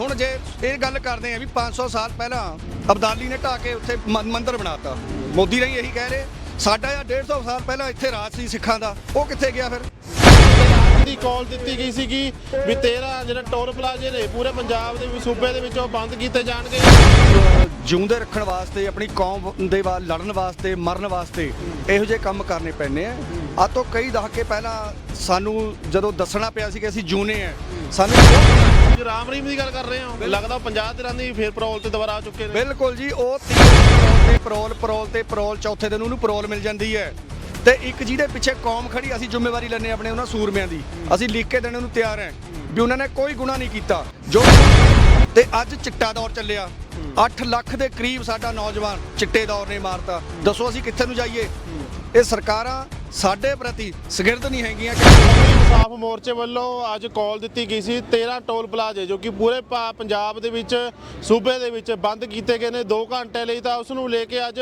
ਹੁਣ ਜੇ ਇਹ ਗੱਲ ਕਰਦੇ ਆ ਵੀ 500 ਸਾਲ ਪਹਿਲਾਂ ਅਬਦਾਲੀ ਨੇ ਢਾਹ ਕੇ ਉੱਥੇ ਮੰਦਿਰ ਬਣਾਤਾ। ਮੋਦੀ ਨਹੀਂ ਇਹੀ ਕਹਿ ਰਹੇ ਸਾਡਾ ਜਾਂ 150 ਸਾਲ ਪਹਿਲਾਂ ਇੱਥੇ ਰਾਜ ਸੀ ਸਿੱਖਾਂ ਦਾ ਉਹ ਕਿੱਥੇ ਗਿਆ ਫਿਰ? ਦੀ ਕਾਲ ਦਿੱਤੀ ਗਈ ਸੀਗੀ ਵੀ 13 ਜਿਹੜੇ ਟੋਲ ਪਲਾਜ਼ੇ ਨੇ ਪੂਰੇ ਪੰਜਾਬ ਦੇ ਵੀ ਸੂਬੇ ਦੇ ਵਿੱਚੋਂ ਬੰਦ ਕੀਤੇ ਜਾਣਗੇ। ਜਿਉਂਦੇ ਰੱਖਣ ਵਾਸਤੇ ਆਪਣੀ ਕੌਮ ਦੇ ਬਾਅਦ ਲੜਨ ਵਾਸਤੇ ਮਰਨ ਵਾਸਤੇ ਇਹੋ ਜਿਹੇ ਕੰਮ ਕਰਨੇ ਪੈਣੇ ਆ। ਆ ਤੋਂ ਕਈ ਦਹਾਕੇ ਪਹਿਲਾਂ ਸਾਨੂੰ ਜਦੋਂ ਦੱਸਣਾ ਪਿਆ ਸੀ ਕਿ ਅਸੀਂ ਜੂਨੇ ਆ ਸਾਨੂੰ ਜੀ ਰਾਮ ਰਹੀਮ ਦੀ ਗੱਲ ਕਰ ਰਹੇ ਹੋ। ਲੱਗਦਾ 50 ਦਿਨਾਂ ਦੀ ਫੇਰ ਪੈਰੋਲ ਤੇ ਦੁਬਾਰਾ ਆ ਚੁੱਕੇ ਨੇ ਬਿਲਕੁਲ ਜੀ ਉਹ ਤੀਜੇ ਪਰੋਲ ਤੇ ਪਰੋਲ ਪਰੋਲ ਤੇ ਪਰੋਲ ਚੌਥੇ ਦਿਨ ਉਹਨੂੰ ਪਰੋਲ ਮਿਲ ਜਾਂਦੀ ਹੈ। ਤੇ ਇੱਕ ਜਿਹਦੇ ਪਿੱਛੇ ਕੌਮ ਖੜੀ ਅਸੀਂ ਜ਼ਿੰਮੇਵਾਰੀ ਲੈਣੇ ਆਪਣੇ ਉਹਨਾਂ ਸੂਰਮਿਆਂ ਦੀ। ਅਸੀਂ ਲਿਖ ਕੇ ਦੇਣ ਨੂੰ ਤਿਆਰ ਹਾਂ ਵੀ ਉਹਨਾਂ ਨੇ ਕੋਈ ਗੁਨਾਹ ਨਹੀਂ ਕੀਤਾ। ਜੋ ਤੇ ਅੱਜ ਚਿੱਟਾ ਦੌਰ ਚੱਲਿਆ। 8 ਲੱਖ ਦੇ ਕਰੀਬ ਸਾਡਾ ਨੌਜਵਾਨ ਚਿੱਟੇ ਦੌਰ ਨੇ ਮਾਰਤਾ। ਦੱਸੋ ਅਸੀਂ ਕਿੱਥੇ ਨੂੰ ਜਾਈਏ? ਇਹ ਸਰਕਾਰਾਂ ਸਾਡੇ ਪ੍ਰਤੀ ਸਗਿਰਦ ਨਹੀਂ ਹੈਗੀਆਂ। ਕਿ ਇਨਸਾਫ ਮੋਰਚੇ ਵੱਲੋਂ ਅੱਜ ਕਾਲ ਦਿੱਤੀ ਗਈ ਸੀ 13 ਟੋਲ ਪਲਾਜ਼ੇ ਜੋ ਕਿ ਪੂਰੇ ਪਾ- ਪੰਜਾਬ ਦੇ ਵਿੱਚ ਸੂਬੇ ਦੇ ਵਿੱਚ ਬੰਦ ਕੀਤੇ ਗਏ ਨੇ। 2 ਘੰਟੇ ਲਈ ਤਾਂ ਉਸ ਨੂੰ ਲੈ ਕੇ ਅੱਜ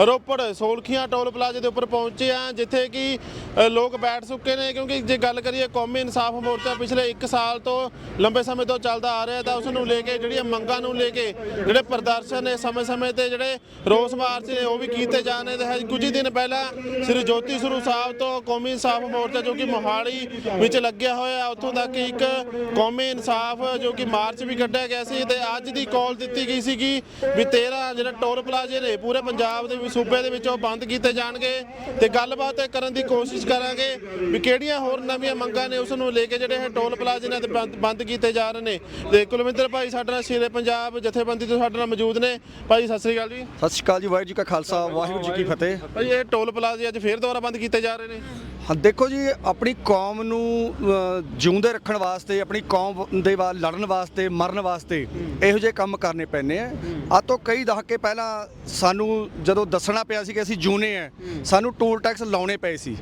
ਰੋਪੜ ਸੋਲਖੀਆਂ ਟੋਲ ਪਲਾਜ਼ੇ ਦੇ ਉੱਪਰ ਪਹੁੰਚੇ ਆ ਜਿੱਥੇ ਕਿ ਅ, ਲੋਕ ਬੈਠ ਚੁੱਕੇ ਨੇ ਕਿਉਂਕਿ ਜੇ ਗੱਲ ਕਰੀਏ ਕੌਮੀ ਇਨਸਾਫ ਮੋਰਚਾ ਪਿਛਲੇ 1 ਸਾਲ ਤੋਂ ਲੰਬੇ ਸਮੇਂ ਤੋਂ ਚੱਲਦਾ ਆ ਰਿਹਾ ਤਾਂ ਉਸ ਨੂੰ ਲੈ ਕੇ ਜਿਹੜੀਆਂ ਮੰਗਾਂ ਨੂੰ ਲੈ ਕੇ ਜਿਹੜੇ ਪ੍ਰਦਰਸ਼ਨ ਨੇ ਸਮੇਂ-ਸਮੇਂ ਤੇ ਜਿਹੜੇ ਰੋਸ ਮਾਰਚ ਨੇ ਉਹ ਵੀ ਕੀਤੇ ਜਾਣੇ ਤੇ ਹਜੇ ਕੁਝ ਹੀ ਦਿਨ ਪਹਿਲਾਂ ਸ੍ਰੀ ਜੋਤੀ ਸਰੂਪ ਸਾਹਿਬ ਤੋਂ ਕੌਮੀ ਇਨਸਾਫ ਮੋਰਚਾ ਜੋ ਕਿ ਮੋਹਾਲੀ ਵਿੱਚ ਲੱਗਿਆ ਹੋਇਆ ਉੱਥੋਂ ਤੱਕ ਇੱਕ ਕੌਮੀ ਇਨਸਾਫ ਜੋ ਕਿ ਮਾਰਚ ਵੀ ਕੱਢਿਆ ਗਿਆ ਸੀ ਤੇ ਅੱਜ ਦੀ ਕਾਲ ਦਿੱਤੀ ਗਈ ਸੀਗੀ ਵੀ 13 ਜਿਹੜੇ ਟੋਲ ਪਲਾਜ਼ੇ ਨੇ ਪੂਰੇ ਪੰਜਾਬ ਦੇ ਵੀ ਸੂਬੇ ਦੇ ਵਿੱਚੋਂ ਬੰਦ ਕੀਤੇ ਜਾਣਗੇ ਤੇ ਗੱਲਬਾਤ ਕਰਨ ਦੀ ਕੋਸ਼ਿਸ਼ ਕਰਾਂਗੇ ਵੀ ਕਿਹੜੀਆਂ ਹੋਰ ਨਵੀਆਂ ਮੰਗਾਂ ਨੇ ਉਸ ਨੂੰ ਲੈ ਕੇ ਜਿਹੜੇ ਇਹ ਟੋਲ ਪਲਾਜ਼ੇ ਨੇ ਬੰਦ ਕੀਤੇ ਜਾ ਰਹੇ ਨੇ। ਤੇ ਕੁਲਵਿੰਦਰ ਭਾਈ ਸਾਡੇ ਨਾਲ ਸ਼ੇਰੇ ਪੰਜਾਬ ਜਥੇਬੰਦੀ ਤੋਂ ਸਾਡੇ ਨਾਲ ਮੌਜੂਦ ਨੇ। ਭਾਈ ਸਤਿ ਸ੍ਰੀ ਅਕਾਲ ਜੀ। ਸਤਿ ਸ਼੍ਰੀ ਅਕਾਲ ਜੀ ਵਾਹਿਗੁਰੂ ਜੀ ਕਾ ਖਾਲਸਾ ਵਾਹਿਗੁਰੂ ਜੀ ਕੀ ਫਤਿਹ। ਭਾਈ ਇਹ ਟੋਲ ਪਲਾਜ਼ੇ ਅੱਜ ਫੇਰ ਦੁਬਾਰਾ ਬੰਦ ਕੀਤੇ ਕੀਤੇ ਜਾ ਰਹੇ ਨੇ? ਹਾਂ ਦੇਖੋ ਜੀ ਆਪਣੀ ਕੌਮ ਨੂੰ ਜਿਉਂਦੇ ਰੱਖਣ ਵਾਸਤੇ ਆਪਣੀ ਕੌਮ ਦੇ ਬਾਅਦ ਲੜਨ ਵਾਸਤੇ ਮਰਨ ਵਾਸਤੇ ਇਹੋ ਜਿਹੇ ਕੰਮ ਕਰਨੇ ਪੈਣੇ ਆ। ਆ ਤੋਂ ਕਈ ਦਹਾਕੇ ਪਹਿਲਾਂ ਸਾਨੂੰ ਜਦੋਂ ਦੱਸਣਾ ਪਿਆ ਸੀ ਕਿ ਅਸੀਂ ਜੂਨੇ ਆ ਸਾਨੂੰ ਟੋਲ ਟੈਕਸ ਲਾਉਣੇ ਪਏ ਸੀ।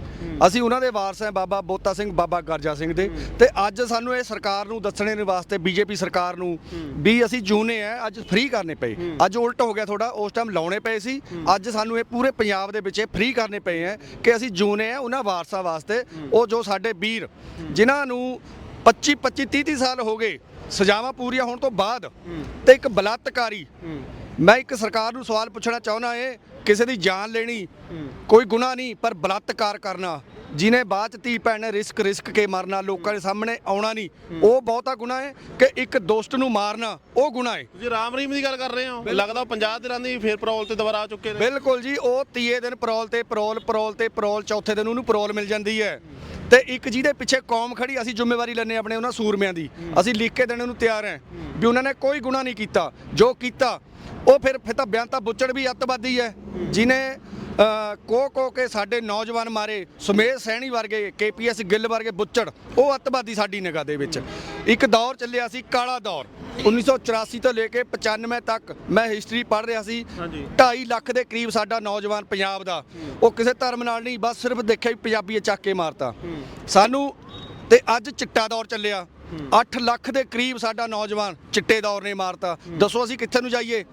ਅਸੀਂ ਉਹਨਾਂ ਦੇ ਵਾਰਸ ਆ ਬਾਬਾ ਬੋਤਾ ਸਿੰਘ ਬਾਬਾ ਗਰਜਾ ਸਿੰਘ ਦੇ। ਤੇ ਅੱਜ ਸਾਨੂੰ ਇਹ ਸਰਕਾਰ ਨੂੰ ਦੱਸਣੇ ਦੇ ਵਾਸਤੇ ਬੀਜੇਪੀ ਸਰਕਾਰ ਨੂੰ ਵੀ ਅਸੀਂ ਜੂਨੇ ਆ ਅੱਜ ਫ੍ਰੀ ਕਰਨੇ ਪਏ। ਅੱਜ ਉਲਟ ਹੋ ਗਿਆ ਥੋੜਾ ਉਸ ਟਾਈਮ ਲਾਉਣੇ ਪਏ ਸੀ। ਅੱਜ ਸਾਨੂੰ ਇਹ ਪੂਰੇ ਪੰਜਾਬ ਦੇ ਵਿੱਚ ਇਹ ਫ੍ਰੀ ਕਰਨੇ ਪਏ ਆ ਕਿ ਅਸੀਂ ਜੂਨੇ ਆ ਉਹਨਾਂ ਵਾਰਸਾਂ ਵਾਸਤੇ ਉਹ ਜੋ ਸਾਡੇ ਵੀਰ ਜਿਨ੍ਹਾਂ ਨੂੰ 25 25 30 30 ਸਾਲ ਹੋ ਗਏ ਸਜ਼ਾਵਾਂ ਪੂਰੀਆਂ ਹੋਣ ਤੋਂ ਬਾਅਦ ਤੇ ਇੱਕ ਬਲਾਤਕਾਰੀ ਮੈਂ ਇੱਕ ਸਰਕਾਰ ਨੂੰ ਸਵਾਲ ਪੁੱਛਣਾ ਚਾਹੁੰਦਾ ਏ ਕਿਸੇ ਦੀ ਜਾਨ ਲੈਣੀ ਕੋਈ ਗੁਨਾਹ ਨਹੀਂ ਪਰ ਬਲਾਤਕਾਰ ਕਰਨਾ ਜਿਨੇ ਬਾਅਦ ਧੀ ਭੈਣ ਨੇ ਰਿਸਕ ਰਿਸਕ ਕੇ ਮਰਨਾ ਲੋਕਾਂ ਦੇ ਸਾਹਮਣੇ ਆਉਣਾ ਨਹੀਂ ਉਹ ਬਹੁਤਾ ਗੁਨਾਹ ਹੈ ਕਿ ਇੱਕ ਦੋਸਤ ਨੂੰ ਮਾਰਨਾ ਉਹ ਗੁਨਾਹ ਹੈ ਤੁਸੀਂ ਰਾਮ ਰਹੀਮ ਦੀ ਗੱਲ ਕਰ ਰਹੇ ਹੋ? ਲੱਗਦਾ 50 ਦਿਨਾਂ ਦੀ ਫੇਰ ਪੈਰੋਲ ਤੇ ਦੁਬਾਰਾ ਆ ਚੁੱਕੇ ਨੇ। ਬਿਲਕੁਲ ਜੀ ਉਹ ਤੀਏ ਦਿਨ ਪਰੋਲ ਤੇ ਪਰੋਲ ਪਰੋਲ ਤੇ ਪਰੋਲ ਚੌਥੇ ਦਿਨ ਉਹਨੂੰ ਪਰੋਲ ਮਿਲ ਜਾਂਦੀ ਹੈ ਤੇ ਇੱਕ ਜਿਹਦੇ ਪਿੱਛੇ ਕੌਮ ਖੜੀ ਅਸੀਂ ਜ਼ਿੰਮੇਵਾਰੀ ਲੈਣੇ ਆਪਣੇ ਉਹਨਾਂ ਸੂਰਮਿਆਂ ਦੀ। ਅਸੀਂ ਲਿਖ ਕੇ ਦੇਣ ਨੂੰ ਤਿਆਰ ਹਾਂ। ਵੀ ਉਹਨਾਂ ਨੇ ਕੋਈ ਗੁਨਾਹ ਨਹੀਂ ਕੀਤਾ। ਜੋ ਕੀਤਾ ਉਹ ਫਿਰ ਫਿਰ ਤਾਂ ਬਿਆਨ ਤਾਂ ਬੁੱਚੜ ਵੀ ਅੱਤਵਾਦੀ ਹੈ। ਜਿਨੇ ਕੋ ਕੋ ਕੇ ਸਾਡੇ ਨੌਜਵਾਨ ਮਾਰੇ ਸੁਮੇਧ ਸੈਣੀ ਵਰਗੇ ਕੇਪੀਐਸ ਗਿੱਲ ਵਰਗੇ ਬੁੱਚੜ ਉਹ ਅੱਤਵਾਦੀ ਸਾਡੀ ਨਿਗਾਹ ਦੇ ਵਿੱਚ। ਇੱਕ ਦੌਰ ਚੱਲਿਆ ਸੀ ਕਾਲਾ ਦੌਰ। 1984 ਤੋਂ ਲੈ ਕੇ 95 ਤੱਕ ਮੈਂ ਹਿਸਟਰੀ ਪੜ੍ਹ ਰਿਹਾ ਸੀ। ਹਾਂਜੀ। 2.5 ਲੱਖ ਦੇ ਕਰੀਬ ਸਾਡਾ ਨੌਜਵਾਨ ਪੰਜਾਬ ਦਾ। ਉਹ ਕਿਸੇ ਧਰਮ ਨਾਲ ਨਹੀਂ ਬਸ ਸਿਰਫ ਦੇਖਿਆ ਵੀ ਪੰਜਾਬੀ ਚੱਕ ਕੇ ਮਾਰਤਾ। ਸਾਨੂੰ ਤੇ ਅੱਜ ਚਿੱਟਾ ਦੌਰ ਚੱਲਿਆ। 8 ਲੱਖ ਦੇ ਕਰੀਬ ਸਾਡਾ ਨੌਜਵਾਨ ਚਿੱਟੇ ਦੌਰ ਨੇ ਮਾਰਤਾ। ਦੱਸੋ ਅਸੀਂ ਕਿੱਥੇ ਨੂੰ ਜਾਈਏ?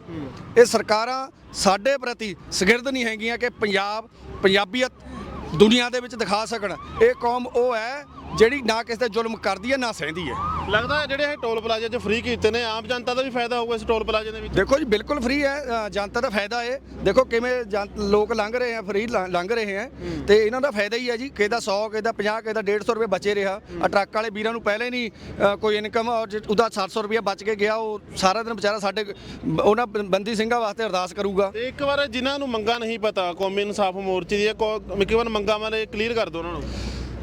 ਇਹ ਸਰਕਾਰਾਂ ਸਾਡੇ ਪ੍ਰਤੀ ਸਗਿਰਦ ਨਹੀਂ ਹੈਗੀਆਂ ਕਿ ਪੰਜਾਬ, ਪੰਜਾਬੀਅਤ ਦੁਨੀਆ ਦੇ ਵਿੱਚ ਦਿਖਾ ਸਕਣ। ਇਹ ਕੌਮ ਉਹ ਹੈ ਜਿਹੜੀ ਨਾ ਕਿਸੇ ਤੇ ਜ਼ੁਲਮ ਕਰਦੀ ਹੈ ਨਾ ਸਹਿੰਦੀ ਹੈ। ਲੱਗਦਾ ਜਿਹੜੇ ਇਹ ਟੋਲ ਪਲਾਜ਼ੇ ਅੱਜ ਫ੍ਰੀ ਕੀਤੇ ਨੇ ਆਮ ਜਨਤਾ ਦਾ ਵੀ ਫਾਇਦਾ ਹੋਊਗਾ ਇਸ ਟੋਲ ਪਲਾਜ਼ੇ ਦੇ ਵਿੱਚ? ਦੇਖੋ ਜੀ ਬਿਲਕੁਲ ਫ੍ਰੀ ਹੈ ਅ, ਜਨਤਾ ਦਾ ਫਾਇਦਾ ਹੈ ਦੇਖੋ ਕਿਵੇਂ ਜਨ- ਲੋਕ ਲੰਘ ਰਹੇ ਆ ਫ੍ਰੀ ਲੰਘ ਰਹੇ ਆ। ਤੇ ਇਹਨਾਂ ਦਾ ਫਾਇਦਾ ਹੀ ਹੈ ਜੀ ਕਿਸੇ ਦਾ 100 ਕਿਸੇ ਦਾ 50 ਕਿਸੇ ਦਾ 150 ਰੁਪਏ ਬਚੇ ਰਿਹਾ। ਆ ਟਰੱਕ ਵਾਲੇ ਵੀਰਾਂ ਨੂੰ ਪਹਿਲੇ ਨਹੀਂ ਅ, ਕੋਈ ਇਨਕਮ ਔਰ ਜੇ ਉਹਦਾ 700 ਰੁਪਏ ਬਚ ਕੇ ਗਿਆ ਉਹ ਸਾਰਾ ਦਿਨ ਵਿਚਾਰਾ ਸਾਡੇ ਉਹਨਾਂ ਬੰਦੀ ਸਿੰਘਾਂ ਵਾਸਤੇ ਅਰਦਾਸ ਕਰੂਗਾ। ਤੇ ਇੱਕ ਵਾਰ ਜਿਨ੍ਹਾਂ ਨੂੰ ਮੰਗਾਂ ਨਹੀਂ ਪਤਾ ਕੌਮੀ ਇਨਸਾਫ ਮੋਰਚੇ ਦੀ ਇੱਕ ਵਾਰ ਮੰਗਾਂ ਬਾਰੇ ਕਲੀਅਰ ਕਰ ਦਿਓ ਉਹਨਾਂ ਨੂੰ।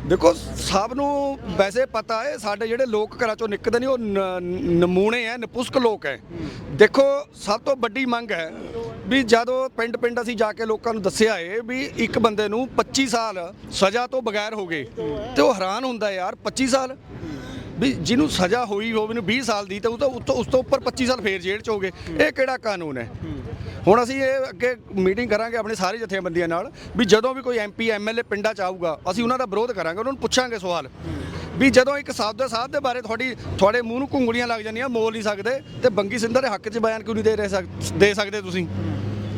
ਦੇਖੋ, ਸਭ ਨੂੰ ਵੈਸੇ ਪਤਾ ਹੈ, ਸਾਡੇ ਜਿਹੜੇ ਲੋਕ ਘਰਾਂ ਚੋਂ ਨਿਕਲਦੇ ਨਹੀਂ, ਉਹ ਨ- ਨਮੂਨੇ ਹੈ ਨਪੁਸਕ ਲੋਕ ਹੈ ਦੇਖੋ, ਸਭ ਤੋਂ ਵੱਡੀ ਮੰਗ ਹੈ ਵੀ ਜਦੋਂ ਪਿੰਡ ਪਿੰਡ ਅਸੀਂ ਜਾ ਕੇ ਲੋਕਾਂ ਨੂੰ ਦੱਸਿਆ ਏ ਵੀ ਇੱਕ ਬੰਦੇ ਨੂੰ 25 ਸਾਲ ਸਜ਼ਾ ਤੋਂ ਬਗੈਰ ਹੋ ਗਏ, ਤੇ ਉਹ ਹੈਰਾਨ ਹੁੰਦਾ ਯਾਰ 25 ਸਾਲ? ਵੀ ਜਿਹਨੂੰ ਸਜ਼ਾ ਹੋਈ ਹੋਵੇ ਨੂੰ 20 ਸਾਲ ਦੀ, ਤਾਂ ਉਹ ਤਾਂ ਉਸ ਤੋਂ ਉਸ ਤੋਂ ਉੱਪਰ 25 ਸਾਲ ਫੇਰ ਜੇਲ੍ਹ ਚ ਹੋ ਗਏ ਇਹ ਕਿਹੜਾ ਕਾਨੂੰਨ ਹੈ? ਹੁਣ ਅਸੀਂ ਇਹ ਅੱਗੇ ਮੀਟਿੰਗ ਕਰਾਂਗੇ ਆਪਣੇ ਸਾਰੇ ਜਥੇਬੰਦੀਆਂ ਨਾਲ, ਵੀ ਜਦੋਂ ਵੀ ਕੋਈ ਐਮਪੀ ਐਮਐਲਏ ਪਿੰਡਾਂ ਚ ਆਊਗਾ, ਅਸੀਂ ਉਹਨਾਂ ਦਾ ਵਿਰੋਧ ਕਰਾਂਗੇ, ਉਹਨਾਂ ਨੂੰ ਪੁੱਛਾਂਗੇ ਸਵਾਲ। ਵੀ ਜਦੋਂ ਇੱਕ ਸਾਧੂ ਸਾਧ ਦੇ ਬਾਰੇ ਤੁਹਾਡੀ ਤੁਹਾਡੇ ਮੂੰਹ ਨੂੰ ਘੁੰਗਲੀਆਂ ਲੱਗ ਜਾਂਦੀਆਂ, ਮੋਲ ਨਹੀਂ ਸਕਦੇ, ਤੇ ਬੰਗੀ ਸਿੰਧਾ ਦੇ ਹੱਕ 'ਚ ਬਿਆਨ ਕਿਉਂ ਨਹੀਂ ਦੇ ਰਹੇ ਸਕ- ਦੇ ਸਕਦੇ ਤੁਸੀਂ?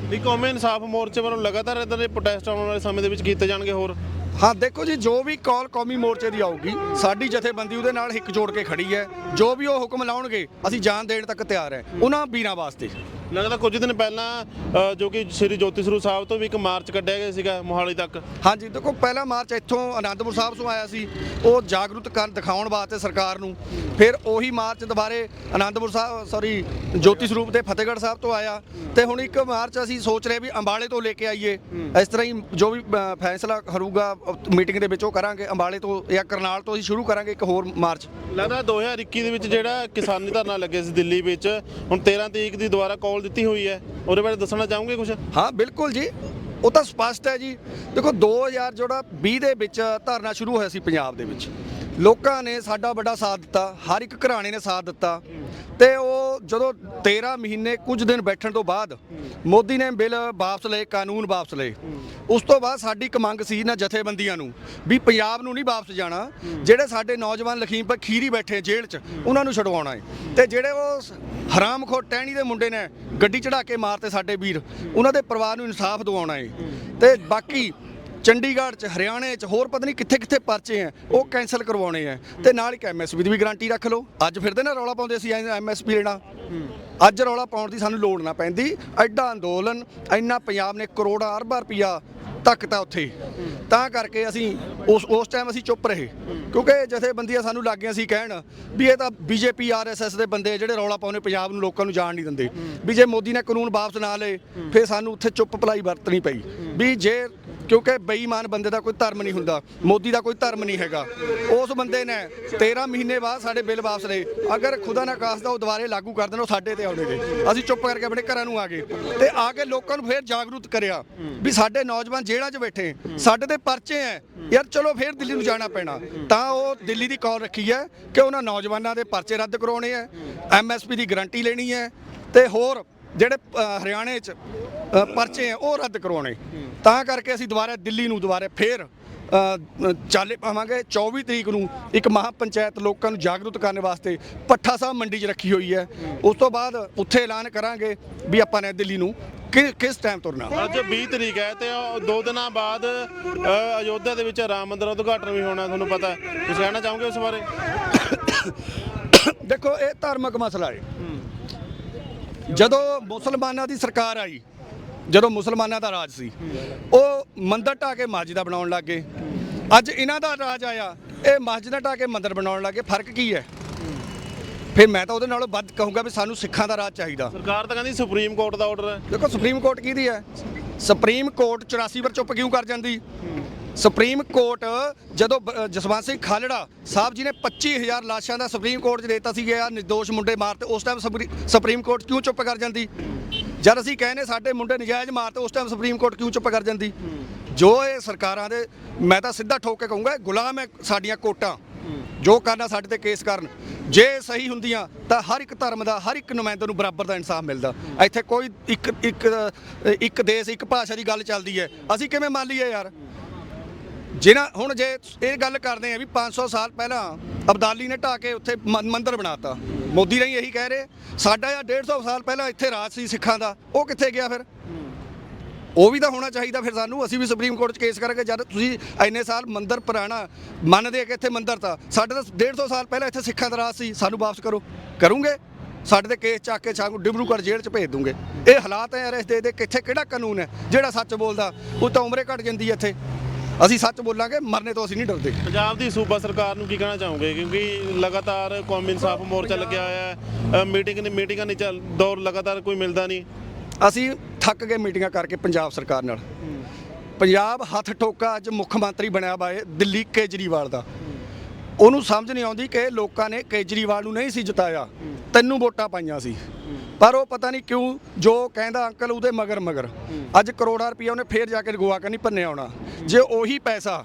ਵੀ ਕੌਮੀ ਇਨਸਾਫ ਮੋਰਚੇ ਵੱਲੋਂ ਲਗਾਤਾਰ ਇਦਾਂ ਦੇ ਪ੍ਰੋਟੈਸਟ ਆਉਣ ਵਾਲੇ ਸਮੇਂ ਦੇ ਵਿੱਚ ਕੀਤੇ ਜਾਣਗੇ ਹੋਰ? ਹਾਂ, ਦੇਖੋ ਜੀ, ਜੋ ਵੀ ਕਾਲ ਕੌਮੀ ਮੋਰਚੇ ਦੀ ਆਊਗੀ, ਸਾਡੀ ਜਥੇਬੰਦੀ ਉਹਦੇ ਨਾਲ ਹਿੱਕ ਜੋੜ ਕੇ ਖੜੀ ਹੈ। ਜੋ ਵੀ ਉਹ ਹੁਕਮ ਲਾਉਣਗੇ, ਅਸੀਂ ਜਾਨ ਦੇਣ ਤੱਕ ਤਿਆਰ ਹੈ। ਉਹਨਾਂ ਵੀਰਾਂ ਵਾਸਤੇ। ਲੱਗਦਾ ਕੁਝ ਦਿਨ ਪਹਿਲਾਂ ਅ, ਜੋ ਕਿ ਸ੍ਰੀ ਜੋਤੀ ਸਰੂਪ ਸਾਹਿਬ ਤੋਂ ਵੀ ਇੱਕ ਮਾਰਚ ਕੱਢਿਆ ਗਿਆ ਸੀਗਾ ਮੋਹਾਲੀ ਤੱਕ। ਹਾਂਜੀ ਦੇਖੋ ਪਹਿਲਾ ਮਾਰਚ ਇੱਥੋਂ ਆਨੰਦਪੁਰ ਸਾਹਿਬ ਤੋਂ ਆਇਆ ਸੀ। ਉਹ ਜਾਗਰੂਕ ਕਰ ਦਿਖਾਉਣ ਵਾਸਤੇ ਸਰਕਾਰ ਨੂੰ। ਫਿਰ ਉਹੀ ਮਾਰਚ ਦੁਬਾਰੇ ਆਨੰਦਪੁਰ ਸਾਹਿਬ ਸੌਰੀ ਜੋਤੀ ਸਰੂਪ ਤੇ ਫਤਿਹਗੜ੍ਹ ਸਾਹਿਬ ਤੋਂ ਆਇਆ। ਤੇ ਹੁਣ ਇੱਕ ਮਾਰਚ ਅਸੀਂ ਸੋਚ ਰਹੇ ਵੀ ਅੰਬਾਲੇ ਤੋਂ ਲੈ ਕੇ ਆਈਏ। ਇਸ ਤਰ੍ਹਾਂ ਹੀ ਜੋ ਵੀ ਅ, ਫੈਸਲਾ ਕਰੂਗਾ ਮੀਟਿੰਗ ਦੇ ਵਿੱਚ ਉਹ ਕਰਾਂਗੇ। ਅੰਬਾਲੇ ਤੋਂ ਜਾਂ ਕਰਨਾਲ ਤੋਂ ਅਸੀਂ ਸ਼ੁਰੂ ਕਰਾਂਗੇ ਇੱਕ ਹੋਰ ਮਾਰਚ। ਲੱਗਦਾ 2021 ਦੇ ਵਿੱਚ ਜਿਹੜਾ ਕਿਸਾਨੀ ਧਰਨਾ ਲੱਗੇ ਸੀ ਦਿੱਲੀ ਵਿੱਚ ਹੁਣ 13 ਤਰੀਕ ਦੀ ਦੁਬਾਰਾ ਕਾਲ ਦਿੱਤੀ ਹੋਈ ਹੈ। ਉਹਦੇ ਬਾਰੇ ਦੱਸਣਾ ਚਾਹੋਗੇ ਕੁਝ ਹਾਂ, ਬਿਲਕੁਲ ਜੀ। ਉਹ ਤਾਂ ਸਪਸ਼ਟ ਹੈ ਜੀ। ਦੇਖੋ 2000 ਜਿਹੜਾ 20 ਦੇ ਵਿੱਚ ਧਰਨਾ ਸ਼ੁਰੂ ਹੋਇਆ ਸੀ ਪੰਜਾਬ ਦੇ ਵਿੱਚ। ਲੋਕਾਂ ਨੇ ਸਾਡਾ ਵੱਡਾ ਸਾਥ ਦਿੱਤਾ, ਹਰ ਇੱਕ ਘਰਾਣੇ ਨੇ ਸਾਥ ਦਿੱਤਾ। ਤੇ ਉਹ ਜਦੋਂ 13 ਮਹੀਨੇ ਕੁਝ ਦਿਨ ਬੈਠਣ ਤੋਂ ਬਾਅਦ ਮੋਦੀ ਨੇ ਬਿੱਲ ਵਾਪਸ ਲਏ, ਕਾਨੂੰਨ ਵਾਪਸ ਲਏ, ਉਸ ਤੋਂ ਬਾਅਦ ਸਾਡੀ ਇੱਕ ਮੰਗ ਸੀ ਨਾ ਜਥੇਬੰਦੀਆਂ ਨੂੰ ਵੀ ਪੰਜਾਬ ਨੂੰ ਨਹੀਂ ਵਾਪਸ ਜਾਣਾ, ਜਿਹੜੇ ਸਾਡੇ ਨੌਜਵਾਨ ਲਖੀਮਪੁਰ ਖੀਰੀ ਬੈਠੇ ਜੇਲ੍ਹ 'ਚ, ਉਹਨਾਂ ਨੂੰ ਛਡਵਾਉਣਾ ਹੈ ਤੇ ਜਿਹੜੇ ਉਹ ਹਰਾਮਖੋਰ ਟਹਿਣੀ ਦੇ ਮੁੰਡੇ ਨੇ, ਗੱਡੀ ਚੜਾ ਕੇ ਮਾਰਤੇ ਸਾਡੇ ਵੀਰ, ਉਹਨਾਂ ਦੇ ਪਰਿਵਾਰ ਨੂੰ ਇਨਸਾਫ ਦਿਵਾਉਣਾ ਹੈ ਤੇ ਬਾਕੀ ਚੰਡੀਗੜ੍ਹ ਚ, ਹਰਿਆਣੇ ਚ, ਹੋਰ ਪਤਾ ਨਹੀਂ ਕਿੱਥੇ ਕਿੱਥੇ ਪਰਚੇ ਆ, ਉਹ ਕੈਨਸਲ ਕਰਵਾਉਣੇ ਆ। ਤੇ ਨਾਲ ਇੱਕ ਐਮਐਸਪੀ ਦੀ ਵੀ ਗਾਰੰਟੀ ਰੱਖ ਲਓ। ਅੱਜ ਫਿਰਦੇ ਨਾ ਰੌਲਾ ਪਾਉਂਦੇ ਸੀ ਐਮਐਸਪੀ ਲੈਣਾ ਅੱਜ ਰੌਲਾ ਪਾਉਣ ਦੀ ਸਾਨੂੰ ਲੋੜ ਨਾ ਪੈਂਦੀ। ਐਡਾ ਅੰਦੋਲਨ ਇੰਨਾ ਪੰਜਾਬ ਨੇ ਕਰੋੜਾਂ ਅਰਬਾਂ ਰੁਪਈਆ ਤਾਂ ਉੱਥੇ। ਤਾਂ ਕਰਕੇ ਅਸੀਂ ਉਸ ਉਸ ਟਾਈਮ ਅਸੀਂ ਚੁੱਪ ਰਹੇ। ਕਿਉਂਕਿ ਜਥੇਬੰਦੀਆਂ ਸਾਨੂੰ ਲੱਗ ਗਈਆਂ ਸੀ ਕਹਿਣ ਵੀ ਇਹ ਤਾਂ ਬੀਜੇਪੀ ਆਰਐਸਐਸ ਦੇ ਬੰਦੇ ਜਿਹੜੇ ਰੌਲਾ ਪਾਉਂਦੇ, ਪੰਜਾਬ ਨੂੰ ਲੋਕਾਂ ਨੂੰ ਜਾਣ ਨਹੀਂ ਦਿੰਦੇ। ਵੀ ਜੇ ਮੋਦੀ ਨੇ ਕਾਨੂੰਨ ਵਾਪਸ ਨਾ ਲਏ, ਫਿਰ ਸਾਨੂੰ ਉੱਥੇ ਚੁੱਪ ਭਲਾਈ ਵਰਤਣੀ ਪਈ। ਵੀ ਜੇ ਕਿਉਂਕਿ ਬੇਈਮਾਨ ਬੰਦੇ ਦਾ ਕੋਈ ਧਰਮ ਨਹੀਂ ਹੁੰਦਾ, ਮੋਦੀ ਦਾ ਕੋਈ ਧਰਮ ਨਹੀਂ ਹੈਗਾ। ਉਸ ਬੰਦੇ ਨੇ 13 ਮਹੀਨੇ ਬਾਅਦ ਸਾਡੇ ਬਿੱਲ ਵਾਪਸ ਲਏ। ਅਗਰ ਖੁਦਾ ਨਾ ਕਾਸ ਦਾ ਉਹ ਦੁਬਾਰੇ ਲਾਗੂ ਕਰ ਦੇਣ, ਉਹ ਸਾਡੇ ਤੇ ਆਉਣੇ ਨੇ ਅਸੀਂ ਚੁੱਪ ਕਰਕੇ ਆਪਣੇ ਘਰਾਂ ਨੂੰ ਆ ਗਏ। ਤੇ ਆ ਕੇ ਲੋਕਾਂ ਨੂੰ ਫੇਰ ਜਾਗਰੂਕ ਕਰਿਆ ਵੀ ਸਾਡੇ ਨੌਜਵਾਨ ਜੇਲ੍ਹਾਂ 'ਚ ਬੈਠੇ, ਸਾਡੇ ਤੇ ਪਰਚੇ ਐ। ਯਾਰ ਚਲੋ ਫੇਰ ਦਿੱਲੀ ਨੂੰ ਜਾਣਾ ਪੈਣਾ। ਤਾਂ ਉਹ ਦਿੱਲੀ ਦੀ ਕਾਲ ਰੱਖੀ ਹੈ ਕਿ ਉਹਨਾਂ ਨੌਜਵਾਨਾਂ ਦੇ ਪਰਚੇ ਰੱਦ ਕਰਾਉਣੇ ਐ ਐਮਐਸਪੀ ਦੀ ਗਾਰੰਟੀ ਲੈਣੀ ਹੈ ਤੇ ਹੋਰ ਜਿਹੜੇ ਹਰਿਆਣੇ 'ਚ ਪਰਚੇ ਆ ਉਹ ਰੱਦ ਕਰਵਾਉਣੇ ਤਾਂ ਕਰਕੇ ਅਸੀਂ ਦੁਬਾਰਾ ਦਿੱਲੀ ਨੂੰ ਦੁਬਾਰਾ ਫੇਰ ਚਾਲੇ ਪਾਵਾਂਗੇ। 24 ਤਰੀਕ ਨੂੰ ਇੱਕ ਮਹਾ ਪੰਚਾਇਤ ਲੋਕਾਂ ਨੂੰ ਜਾਗਰੂਕ ਕਰਨ ਵਾਸਤੇ ਪੱਠਾ ਸਾਹਿਬ ਮੰਡੀ 'ਚ ਰੱਖੀ ਹੋਈ ਹੈ। ਉਸ ਤੋਂ ਬਾਅਦ ਉੱਥੇ ਐਲਾਨ ਕਰਾਂਗੇ ਵੀ ਆਪਾਂ ਨੇ ਦਿੱਲੀ ਨੂੰ ਕਿ- ਕਿਸ ਟਾਈਮ ਤੁਰਨਾ। ਅੱਜ 20 ਤਰੀਕ ਹੈ ਤੇ ਦੋ ਦਿਨਾਂ ਬਾਅਦ ਅਯੋਧਿਆ ਦੇ ਵਿੱਚ ਰਾਮ ਮੰਦਿਰ ਉਦਘਾਟਨ ਵੀ ਹੋਣਾ ਤੁਹਾਨੂੰ ਪਤਾ। ਕੁਝ ਕਹਿਣਾ ਚਾਹੋਗੇ ਉਸ ਬਾਰੇ? ਦੇਖੋ ਇਹ ਧਾਰਮਿਕ ਮਸਲਾ ਹੈ। ਜਦੋਂ ਮੁਸਲਮਾਨਾਂ ਦੀ ਸਰਕਾਰ ਆਈ ਜਦੋਂ ਮੁਸਲਮਾਨਾਂ ਦਾ ਰਾਜ ਸੀ ਉਹ ਮੰਦਰ ਢਾਹ ਕੇ ਮਸਜਿਦਾਂ ਬਣਾਉਣ ਲੱਗੇ ਅੱਜ ਇਹਨਾਂ ਦਾ ਰਾਜ ਆਇਆ ਇਹ ਮਸਜਿਦਾਂ ਢਾਹ ਕੇ ਮੰਦਰ ਬਣਾਉਣ ਲੱਗੇ ਫ਼ਰਕ ਕੀ ਹੈ? ਫਿਰ ਮੈਂ ਤਾਂ ਉਹਦੇ ਨਾਲੋਂ ਵੱਧ ਕਹੂੰਗਾ ਵੀ ਸਾਨੂੰ ਸਿੱਖਾਂ ਦਾ ਰਾਜ ਚਾਹੀਦਾ। ਸਰਕਾਰ ਤਾਂ ਕਹਿੰਦੀ ਸੁਪਰੀਮ ਕੋਰਟ ਦਾ ਆਰਡਰ ਹੈ। ਦੇਖੋ ਸੁਪਰੀਮ ਕੋਰਟ ਕਿਹਦੀ ਹੈ? ਸੁਪਰੀਮ ਕੋਰਟ 84 ਵਾਰ ਚੁੱਪ ਕਿਉਂ ਕਰ ਜਾਂਦੀ? ਸੁਪਰੀਮ ਕੋਰਟ ਜਦੋਂ ਜਸਵੰਤ ਸਿੰਘ ਖਾਲੜਾ ਸਾਹਿਬ ਜੀ ਨੇ 25000 ਲਾਸ਼ਾਂ ਦਾ ਸੁਪਰੀਮ ਕੋਰਟ 'ਚ ਦੇਤਾ ਸੀ ਯਾਰ ਨਿਰਦੋਸ਼ ਮੁੰਡੇ ਮਾਰਤੇ, ਉਸ ਟਾਈਮ ਸੁਪਰੀਮ ਕੋਰਟ ਕਿਉਂ ਚੁੱਪ ਕਰ ਜਾਂਦੀ? ਜਦ ਅਸੀਂ ਕਹਿੰਦੇ ਸਾਡੇ ਮੁੰਡੇ ਨਜਾਇਜ਼ ਮਾਰਤੇ, ਉਸ ਟਾਈਮ ਸੁਪਰੀਮ ਕੋਰਟ ਕਿਉਂ ਚੁੱਪ ਕਰ ਜਾਂਦੀ? ਜੋ ਇਹ ਸਰਕਾਰਾਂ ਦੇ, ਮੈਂ ਤਾਂ ਸਿੱਧਾ ਠੋਕ ਕੇ ਕਹੂੰਗਾ ਗੁਲਾਮ ਹੈ ਸਾਡੀਆਂ ਕੋਟਾਂ, ਜੋ ਕਰਨਾ ਸਾਡੇ ਤੇ ਕੇਸ ਕਰਨ। ਜੇ ਸਹੀ ਹੁੰਦੀਆਂ, ਤਾਂ ਹਰ ਇੱਕ ਧਰਮ ਦਾ, ਹਰ ਇੱਕ ਨੁਮਾਇੰਦੇ ਨੂੰ ਬਰਾਬਰ ਦਾ ਇਨਸਾਫ ਮਿਲਦਾ। ਇੱਥੇ ਕੋਈ ਇੱਕ ਇੱਕ ਇੱਕ ਦੇਸ਼, ਇੱਕ ਭਾਸ਼ਾ ਦੀ ਗੱਲ ਚੱਲਦੀ ਹੈ। ਅਸੀਂ ਕਿਵੇਂ ਮੰਨ ਲਈਏ ਯਾਰ? ਜਿਹਨਾਂ ਹੁਣ ਜੇ ਇਹ ਗੱਲ ਕਰਦੇ ਆ ਵੀ 500 ਸਾਲ ਪਹਿਲਾਂ ਅਬਦਾਲੀ ਨੇ ਢਾਹ ਕੇ ਉੱਥੇ ਮ- ਮੰਦਿਰ ਬਣਾਤਾ। ਮੋਦੀ ਨਹੀਂ ਇਹੀ ਕਹਿ ਰਹੇ, ਸਾਡਾ ਜਾਂ 150 ਸਾਲ ਪਹਿਲਾਂ ਇੱਥੇ ਰਾਜ ਸੀ ਸਿੱਖਾਂ ਦਾ, ਉਹ ਕਿੱਥੇ ਗਿਆ ਫਿਰ? ਉਹ ਵੀ ਤਾਂ ਹੋਣਾ ਚਾਹੀਦਾ ਫਿਰ ਸਾਨੂੰ, ਅਸੀਂ ਵੀ ਸੁਪਰੀਮ ਕੋਰਟ 'ਚ ਕੇਸ ਕਰਾਂਗੇ, ਜਦ ਤੁਸੀਂ ਇੰਨੇ ਸਾਲ ਮੰਦਰ ਪੁਰਾਣਾ ਮੰਨਦੇ ਕਿ ਇੱਥੇ ਮੰਦਰ ਤਾਂ, ਸਾਡੇ ਤਾਂ 150 ਸਾਲ ਪਹਿਲਾਂ ਇੱਥੇ ਸਿੱਖਾਂ ਦਾ ਰਾਜ ਸੀ, ਸਾਨੂੰ ਵਾਪਸ ਕਰੋ। ਕਰੋਗੇ? ਸਾਡੇ ਤੇ ਕੇਸ ਚੱਕ ਕੇ ਸਾਨੂੰ ਡਿਬਰੂਗੜ੍ਹ ਜੇਲ੍ਹ 'ਚ ਭੇਜ ਦੂੰਗੇ। ਇਹ ਹਾਲਾਤ ਹੈ ਯਾਰ ਇਸ ਦੇ ਦੇ ਕਿੱਥੇ, ਕਿਹੜਾ ਕਾਨੂੰਨ ਹੈ ਜਿਹੜਾ ਸੱਚ ਬੋਲਦਾ? ਉਹ ਤਾਂ ਉਮਰੇ ਘਟ ਜਾਂਦੀ ਹੈ ਇੱਥੇ। ਅਸੀਂ ਸੱਚ ਬੋਲਾਂਗੇ ਮਰਨੇ ਤੋਂ ਅਸੀਂ ਨਹੀਂ ਡਰਦੇ। ਪੰਜਾਬ ਦੀ ਸੂਬਾ ਸਰਕਾਰ ਨੂੰ ਕੀ ਕਹਿਣਾ ਚਾਹੋਗੇ? ਕਿਉਂਕਿ ਲਗਾਤਾਰ ਕੌਮੀ ਇਨਸਾਫ ਮੋਰਚਾ ਲੱਗਿਆ ਹੋਇਆ ਹੈ ਮੀਟਿੰਗ ਨਹੀਂ ਮੀਟਿੰਗਾਂ ਨਹੀਂ ਚੱਲ ਦੌਰ ਲਗਾਤਾਰ ਕੋਈ ਮਿਲਦਾ ਨਹੀਂ। ਅਸੀਂ ਥੱਕ ਗਏ ਮੀਟਿੰਗਾਂ ਕਰਕੇ ਪੰਜਾਬ ਸਰਕਾਰ ਨਾਲ। ਪੰਜਾਬ ਹੱਥ ਠੋਕਾ ਅੱਜ ਮੁੱਖ ਮੰਤਰੀ ਬਣਿਆ ਹੈ ਦਿੱਲੀ ਕੇਜਰੀਵਾਲ ਦਾ। ਉਹਨੂੰ ਸਮਝ ਨਹੀਂ ਆਉਂਦੀ ਕਿ ਲੋਕਾਂ ਨੇ ਕੇਜਰੀਵਾਲ ਨੂੰ ਨਹੀਂ ਸੀ ਜਿਤਾਇਆ ਤੈਨੂੰ ਵੋਟਾਂ ਪਾਈਆਂ ਸੀ। ਪਰ ਉਹ ਪਤਾ ਨਹੀਂ ਕਿਉਂ ਜੋ ਕਹਿੰਦਾ ਅੰਕਲ ਉਹਦੇ ਮਗਰ ਮਗਰ। ਅੱਜ ਕਰੋੜਾਂ ਰੁਪਈਆ ਉਹਨੇ ਫੇਰ ਜਾ ਕੇ ਗੋਆ ਕਰਨੀ ਭੰਨੇ ਆਉਣਾ ਜੇ ਉਹੀ ਪੈਸਾ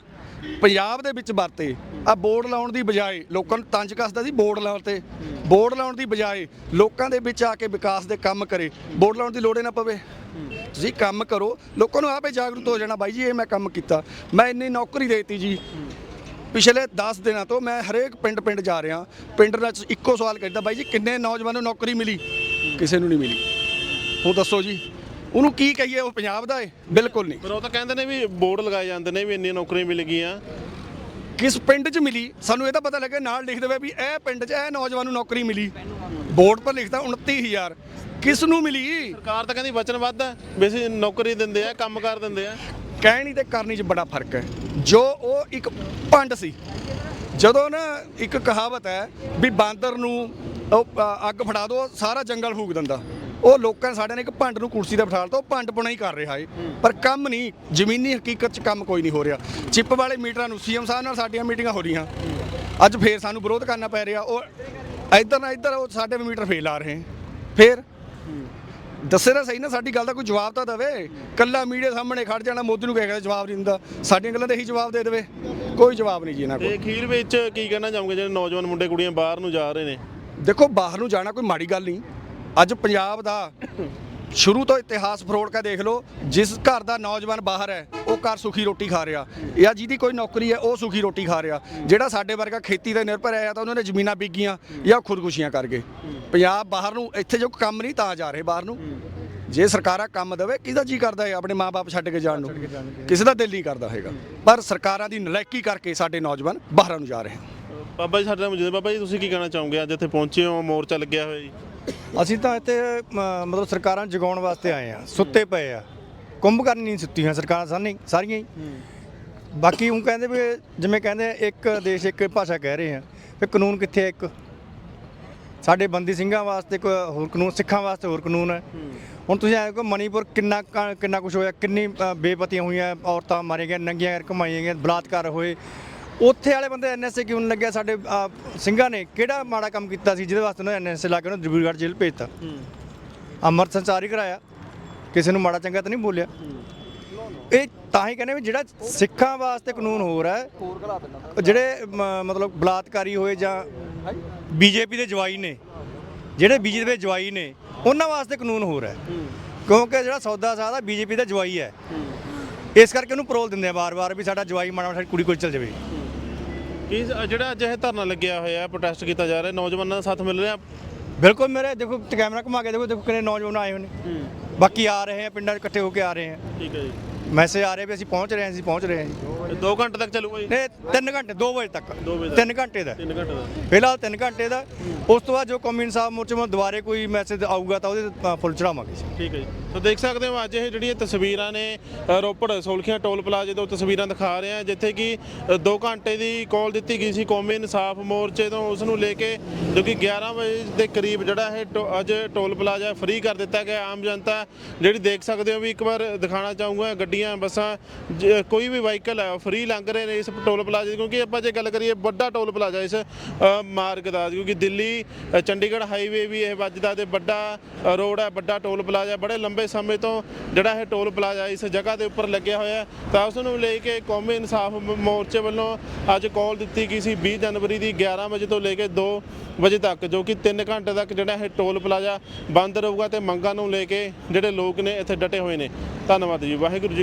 ਪੰਜਾਬ ਦੇ ਵਿੱਚ ਵਰਤੇ ਆ ਬੋਰਡ ਲਾਉਣ ਦੀ ਬਜਾਏ ਲੋਕਾਂ ਨੂੰ ਤੰਜ ਕੱਸਦਾ ਸੀ ਬੋਰਡ ਲਾਉਣ ਤੇ। ਬੋਰਡ ਲਾਉਣ ਦੀ ਬਜਾਏ ਲੋਕਾਂ ਦੇ ਵਿੱਚ ਆ ਕੇ ਵਿਕਾਸ ਦੇ ਕੰਮ ਕਰੇ। ਬੋਰਡ ਲਾਉਣ ਦੀ ਲੋੜ ਨਾ ਪਵੇ। ਤੁਸੀਂ ਕੰਮ ਕਰੋ। ਲੋਕਾਂ ਨੂੰ ਆਪੇ ਜਾਗਰੂਕ ਹੋ ਜਾਣਾ ਬਾਈ ਜੀ ਇਹ ਮੈਂ ਕੰਮ ਕੀਤਾ। ਮੈਂ ਇੰਨੀ ਨੌਕਰੀ ਦੇਤੀ ਜੀ। ਪਿਛਲੇ 10 ਦਿਨਾਂ ਤੋਂ ਮੈਂ ਹਰੇਕ ਪਿੰਡ ਪਿੰਡ ਜਾ ਰਿਹਾ। ਪਿੰਡ ਵਿੱਚ ਇੱਕੋ ਸਵਾਲ ਕਰਦਾ ਬਾਈ ਜੀ ਕਿੰਨੇ ਨੌਜਵਾਨਾਂ ਨੂੰ ਨੌਕਰੀ ਮਿਲੀ? ਕਿਸੇ ਨੂੰ ਨਹੀਂ ਮਿਲੀ। ਹੁਣ ਦੱਸੋ ਜੀ ਉਹਨੂੰ ਕੀ ਕਹੀਏ ਉਹ ਪੰਜਾਬ ਦਾ ਏ? ਬਿਲਕੁਲ ਨਹੀਂ। ਪਰ ਉਹ ਤਾਂ ਕਹਿੰਦੇ ਨੇ ਵੀ ਬੋਰਡ ਲਗਾਏ ਜਾਂਦੇ ਨੇ ਵੀ ਇੰਨੀਆਂ ਨੌਕਰੀਆਂ ਮਿਲ ਗਈਆਂ। ਕਿਸ ਪਿੰਡ 'ਚ ਮਿਲੀ? ਸਾਨੂੰ ਇਹ ਤਾਂ ਪਤਾ ਲੱਗੇ ਨਾਲ ਲਿਖ ਦੇਵੇ ਵੀ ਇਹ ਪਿੰਡ 'ਚ ਇਹ ਨੌਜਵਾਨ ਨੂੰ ਨੌਕਰੀ ਮਿਲੀ। ਬੋਰਡ ਪਰ ਲਿਖਦਾ 29000 ਕਿਸ ਨੂੰ ਮਿਲੀ? ਸਰਕਾਰ ਤਾਂ ਕਹਿੰਦੀ ਵਚਨਬੱਧ ਹੈ ਵੀ ਨੌਕਰੀ ਦਿੰਦੇ ਆ ਕੰਮ ਕਰ ਦਿੰਦੇ ਆ। ਕਹਿਣੀ ਤੇ ਕਰਨੀ 'ਚ ਬੜਾ ਫ਼ਰਕ ਹੈ। ਜੋ ਉਹ ਇੱਕ ਪੰਡ ਸੀ ਜਦੋਂ ਨਾ ਇੱਕ ਕਹਾਵਤ ਹੈ ਵੀ ਬਾਂਦਰ ਨੂੰ, ਉਹ ਅੱਗ ਫੜਾ ਦੋ, ਸਾਰਾ ਜੰਗਲ ਫੂਕ ਦਿੰਦਾ। ਉਹ ਲੋਕਾਂ ਸਾਡੇ ਨੇ ਇੱਕ ਭੰਡ ਨੂੰ ਕੁਰਸੀ ਤੇ ਬਿਠਾ ਲਤਾ ਉਹ ਭੰਡ ਪੁਣਾ ਹੀ ਕਰ ਰਿਹਾ ਏ ਪਰ ਕੰਮ ਨਹੀਂ, ਜ਼ਮੀਨੀ ਹਕੀਕਤ 'ਚ ਕੰਮ ਕੋਈ ਨਹੀਂ ਹੋ ਰਿਹਾ। ਚਿੱਪ ਵਾਲੇ ਮੀਟਰਾਂ ਨੂੰ ਸੀਐਮ ਸਾਹਿਬ ਨਾਲ ਸਾਡੀਆਂ ਮੀਟਿੰਗਾਂ ਹੋ ਰਹੀਆਂ। ਅੱਜ ਫੇਰ ਸਾਨੂੰ ਵਿਰੋਧ ਕਰਨਾ ਪੈ ਰਿਹਾ। ਉਹ, ਇੱਧਰ ਨਾ ਇੱਧਰ ਉਹ ਸਾਡੇ ਮੀਟਰ ਫੇਲ ਆ ਰਹੇ। ਫੇਰ ਦੱਸੇ ਨਾ ਸਹੀ ਨਾ ਸਾਡੀ ਗੱਲ ਦਾ ਕੋਈ ਜਵਾਬ ਤਾਂ ਦੇਵੇ। ਕੱਲਾ ਮੀਡੀਆ ਸਾਹਮਣੇ ਖੜ ਜਾਣਾ ਮੋਦੀ ਨੂੰ ਕਹੇਗਾ ਜਵਾਬ ਨਹੀਂ ਦਿੰਦਾ। ਸਾਡੀਆਂ ਗੱਲਾਂ ਦਾ ਇਹੀ ਜਵਾਬ ਦੇ ਦੇਵੇ। ਕੋਈ ਜਵਾਬ ਨਹੀਂ ਜੀ ਇਹਨਾਂ ਕੋਲ। ਤੇ ਅਖੀਰ ਵਿੱਚ ਕੀ ਕਹਿਣਾ ਚਾਹੋਗੇ ਜਿਹੜੇ ਨੌਜਵਾਨ ਮੁੰਡੇ ਕੁੜੀਆਂ ਬਾਹਰ ਨੂੰ ਜਾ ਰਹੇ ਨੇ? ਦੇਖੋ ਬਾਹਰ ਨੂੰ ਜਾਣਾ ਕੋਈ ਮਾੜੀ ਗੱਲ ਨਹੀਂ। ਅੱਜ ਪੰਜਾਬ ਦਾ ਸ਼ੁਰੂ ਤੋਂ ਇਤਿਹਾਸ ਫਰੋੜ ਕੇ ਦੇਖ ਲਓ ਜਿਸ ਘਰ ਦਾ ਨੌਜਵਾਨ ਬਾਹਰ ਹੈ ਉਹ ਘਰ ਸੁਖੀ ਰੋਟੀ ਖਾ ਰਿਹਾ। ਜਾਂ ਜਿਹਦੀ ਕੋਈ ਨੌਕਰੀ ਹੈ ਉਹ ਸੁਖੀ ਰੋਟੀ ਖਾ ਰਿਹਾ। ਜਿਹੜਾ ਸਾਡੇ ਵਰਗਾ ਖੇਤੀ ਤੇ ਨਿਰਭਰ ਹੈ ਤਾਂ ਉਹਨਾਂ ਨੇ ਜ਼ਮੀਨਾਂ ਵਿਕੀਆਂ ਜਾਂ ਖੁਦਕੁਸ਼ੀਆਂ ਕਰ ਗਏ। ਪੰਜਾਬ ਬਾਹਰ ਨੂੰ ਇੱਥੇ ਜੋ ਕੰਮ ਨਹੀਂ ਤਾਂ ਜਾ ਰਹੇ ਬਾਹਰ ਨੂੰ। ਜੇ ਸਰਕਾਰਾਂ ਕੰਮ ਦੇਵੇ ਕਿਹਦਾ ਜੀ ਕਰਦਾ ਹੈ ਆਪਣੇ ਮਾਪੇ ਛੱਡ ਕੇ ਜਾਣ ਨੂੰ? ਕਿਸੇ ਦਾ ਦਿਲ ਨਹੀਂ ਕਰਦਾ ਹੈਗਾ। ਪਰ ਸਰਕਾਰਾਂ ਦੀ ਨਲਾਇਕੀ ਕਰਕੇ ਸਾਡੇ ਨੌਜਵਾਨ ਬਾਹਰਾਂ ਨੂੰ ਜਾ ਰਹੇ ਹਨ। ਬਾਬਾ ਜੀ ਸਾਡੇ ਨਾਲ ਮੌਜੂਦ ਬਾਬਾ ਜੀ ਤੁਸੀਂ ਕੀ ਕਹਿਣਾ ਚਾਹੋਗੇ? ਅੱਜ ਇੱਥੇ ਪਹੁੰਚੇ ਹੋ ਮੋਰਚਾ ਲੱਗਿਆ ਹੋਇਆ ਜੀ। ਅਸੀਂ ਤਾਂ ਇੱਥੇ ਮਤਲਬ ਸਰਕਾਰਾਂ ਨੂੰ ਜਗਾਉਣ ਵਾਸਤੇ ਆਏ ਆ ਸੁੱਤੇ ਪਏ ਆ। ਕੁੰਭਕਰਨ ਨਹੀਂ ਸੁੱਤੀਆਂ ਸਰਕਾਰਾਂ ਸਾਰੀਆਂ ਸਾਰੀਆਂ ਹੀ। ਬਾਕੀ ਉਹ ਕਹਿੰਦੇ ਵੀ ਜਿਵੇਂ ਕਹਿੰਦੇ ਆ, ਇੱਕ ਦੇਸ਼ ਇੱਕ ਭਾਸ਼ਾ ਕਹਿ ਰਹੇ ਆ ਤੇ ਕਾਨੂੰਨ ਕਿੱਥੇ ਆ ਇੱਕ? ਸਾਡੇ ਬੰਦੀ ਸਿੰਘਾਂ ਵਾਸਤੇ ਕੋਈ ਹੋਰ ਕਾਨੂੰਨ ਸਿੱਖਾਂ ਵਾਸਤੇ ਹੋਰ ਕਾਨੂੰਨ ਹੈ। ਹੁਣ ਤੁਸੀਂ ਆਏ ਕੋ ਮਣੀਪੁਰ ਕਿੰਨਾ ਕ- ਕਿੰਨਾ ਕੁਝ ਹੋਇਆ ਕਿੰਨੀ ਅ, ਬੇਪਤੀਆਂ ਹੋਈਆਂ ਔਰਤਾਂ ਮਾਰੀਆਂ ਗਈਆਂ ਨੰਗੀਆਂ ਘੁਮਾਈਆਂ ਗਈਆਂ ਬਲਾਤਕਾਰ ਹੋਏ। ਉੱਥੇ ਵਾਲੇ ਬੰਦੇ ਐਨਐਸਏ ਕਿਉਂ ਨਹੀਂ ਲੱਗਿਆ ਸਾਡੇ ਸਿੰਘਾਂ ਨੇ ਕਿਹੜਾ ਮਾੜਾ ਕੰਮ ਕੀਤਾ ਸੀ ਜਿਹਦੇ ਵਾਸਤੇ ਉਹਨਾਂ ਐਨਐਸਏ ਲਾ ਕੇ ਉਹਨਾਂ ਡਿਬਰੂਗੜ੍ਹ ਜੇਲ੍ਹ ਭੇਜਤਾ? ਅੰਮ੍ਰਿਤ ਸੰਚਾਰ ਹੀ ਕਰਾਇਆ। ਕਿਸੇ ਨੂੰ ਮਾੜਾ ਚੰਗਾ ਤਾਂ ਨਹੀਂ ਬੋਲਿਆ। ਇਹ ਤਾਂ ਹੀ ਕਹਿੰਦੇ ਵੀ ਜਿਹੜਾ ਸਿੱਖਾਂ ਵਾਸਤੇ ਕਾਨੂੰਨ ਹੋਰ ਹੈ ਜਿਹੜੇ ਮ- ਮਤਲਬ ਬਲਾਤਕਾਰੀ ਹੋਏ ਜਾਂ ਬੀਜੇਪੀ ਦੇ ਜਵਾਈ ਨੇ ਜਿਹੜੇ ਬੀਜੇਪੀ ਦੇ ਜਵਾਈ ਨੇ ਉਹਨਾਂ ਵਾਸਤੇ ਕਾਨੂੰਨ ਹੋਰ ਹੈ। ਕਿਉਂਕਿ ਜਿਹੜਾ ਸੌਦਾ ਸਾਦਾ ਬੀਜੇਪੀ ਦਾ ਜਵਾਈ ਹੈ। ਇਸ ਕਰਕੇ ਉਹਨੂੰ ਪਰੋਲ ਦਿੰਦੇ ਆ ਵਾਰ-ਵਾਰ ਵੀ ਸਾਡਾ ਜਵਾਈ ਮਾੜਾ ਮਾੜਾ ਸਾਡੀ ਕੁੜੀ ਕੋਲ ਚਲ ਜਾਵੇ। ਕੀ ਸ- ਜਿਹੜਾ ਅੱਜ ਇਹ ਧਰਨਾ ਲੱਗਿਆ ਹੋਇਆ ਪ੍ਰੋਟੈਸਟ ਕੀਤਾ ਜਾ ਰਿਹਾ ਨੌਜਵਾਨਾਂ ਦਾ ਸਾਥ ਮਿਲ ਰਿਹਾ? ਬਿਲਕੁਲ ਮੇਰੇ ਦੇਖੋ ਕੈਮਰਾ ਘੁਮਾ ਕੇ ਦੇਖੋ ਦੇਖੋ ਕਿੰਨੇ ਨੌਜਵਾਨ ਆਏ ਹੋਏ ਨੇ। ਬਾਕੀ ਆ ਰਹੇ ਆ ਪਿੰਡਾਂ 'ਚ ਇਕੱਠੇ ਹੋ ਕੇ ਆ ਰਹੇ ਆ। ਠੀਕ ਹੈ ਜੀ। ਮੈਸੇਜ ਆ ਰਹੇ ਵੀ ਅਸੀਂ ਪਹੁੰਚ ਰਹੇ ਹਾਂ ਅਸੀਂ ਪਹੁੰਚ ਰਹੇ ਹਾਂ ਜੀ। 2 ਘੰਟੇ ਤੱਕ ਚੱਲੂਗਾ ਜੀ? ਨੇ 3 ਘੰਟੇ 2 ਵਜੇ ਤੱਕ। ਦੋ ਵਜੇ ਤੱਕ। 3 ਘੰਟੇ ਦਾ। 3 ਘੰਟੇ ਦਾ। ਫਿਲਹਾਲ 3 ਘੰਟੇ ਦਾ। ਉਸ ਤੋਂ ਬਾਅਦ ਜੋ ਕੌਮੀ ਇਨਸਾਫ ਮੋਰਚੇ ਵੱਲੋਂ ਦੁਬਾਰੇ ਕੋਈ ਮੈਸੇਜ ਆਊਗਾ ਤਾਂ ਉਹਦੇ ਤੇ, ਅ, ਫੁੱਲ ਚੜਾਵਾਂਗੇ ਜੀ। ਠੀਕ ਹੈ ਜੀ। ਸੋ ਦੇਖ ਸਕਦੇ ਹੋ ਅੱਜ ਇਹ ਜਿਹੜੀਆਂ ਤਸਵੀਰਾਂ ਨੇ ਅ, ਰੋਪੜ ਸੋਲਖੀਆਂ ਟੋਲ ਪਲਾਜ਼ੇ ਤੋਂ ਤਸਵੀਰਾਂ ਦਿਖਾ ਰਹੇ ਹਾਂ ਜਿੱਥੇ ਕਿ 2 ਘੰਟੇ ਦੀ ਕਾਲ ਦਿੱਤੀ ਗਈ ਸੀ ਕੌਮੀ ਇਨਸਾਫ ਮੋਰਚੇ ਤੋਂ। ਉਸ ਨੂੰ ਲੈ ਕੇ ਜੋ ਕਿ 11 ਵਜੇ ਦੇ ਕਰੀਬ ਜਿਹੜਾ ਇਹ ਟੋ- ਅੱਜ ਟੋਲ ਪਲਾਜ਼ਾ ਫ੍ਰੀ ਕਰ ਦਿੱਤਾ ਗਿਆ ਆਮ ਜਨਤਾ ਜਿਹੜੀ ਦੇਖ ਸਕਦੇ ਹੋ ਵੀ ਇੱਕ ਵਾਰ ਦਿਖਾਣਾ ਚਾਹੂੰਗਾ ਗੱਡੀਆਂ ਬੱਸਾਂ ਜ- ਕੋਈ ਵੀ ਵਹੀਕਲ ਹੈ ਉਹ ਫ੍ਰੀ ਲੰਘ ਰਹੇ ਨੇ ਇਸ ਟੋਲ ਪਲਾਜ਼ੇ ਦੀ ਕਿਉਂਕਿ ਆਪਾਂ ਜੇ ਗੱਲ ਕਰੀਏ ਵੱਡਾ ਟੋਲ ਪਲਾਜ਼ਾ ਇਸ ਅ, ਮਾਰਗ ਦਾ ਕਿਉਂਕਿ ਦਿੱਲੀ ਅ, ਚੰਡੀਗੜ੍ਹ ਹਾਈਵੇ ਵੀ ਇਹ ਵੱਜਦਾ ਤੇ ਵੱਡਾ ਅ, ਰੋਡ ਹੈ ਵੱਡਾ ਟੋਲ ਪਲਾਜ਼ਾ ਬੜੇ ਲੰਬੇ ਸਮੇਂ ਤੋਂ ਜਿਹੜਾ ਇਹ ਟੋਲ ਪਲਾਜ਼ਾ ਇਸ ਜਗ੍ਹਾ ਦੇ ਉੱਪਰ ਲੱਗਿਆ ਹੋਇਆ ਹੈ। ਤਾਂ ਉਸ ਨੂੰ ਲੈ ਕੇ ਕੌਮੀ ਇਨਸਾਫ ਮ- ਮੋਰਚੇ ਵੱਲੋਂ ਅੱਜ ਕਾਲ ਦਿੱਤੀ ਗਈ ਸੀ 20 ਜਨਵਰੀ ਦੀ 11 ਵਜੇ ਤੋਂ ਲੈ ਕੇ 2 ਵਜੇ ਤੱਕ ਜੋ ਕਿ 3 ਘੰਟੇ ਤੱਕ ਜਿਹੜਾ ਇਹ ਟੋਲ ਪਲਾਜ਼ਾ ਬੰਦ ਰਹੂਗਾ ਤੇ ਮੰਗਾਂ ਨੂੰ ਲੈ ਕੇ ਜਿਹੜੇ ਲੋਕ ਨੇ ਇੱਥੇ ਡਟੇ ਹੋਏ ਨੇ ਧੰਨਵਾਦ ਜੀ ਵਾਹਿਗੁਰੂ ਜੀ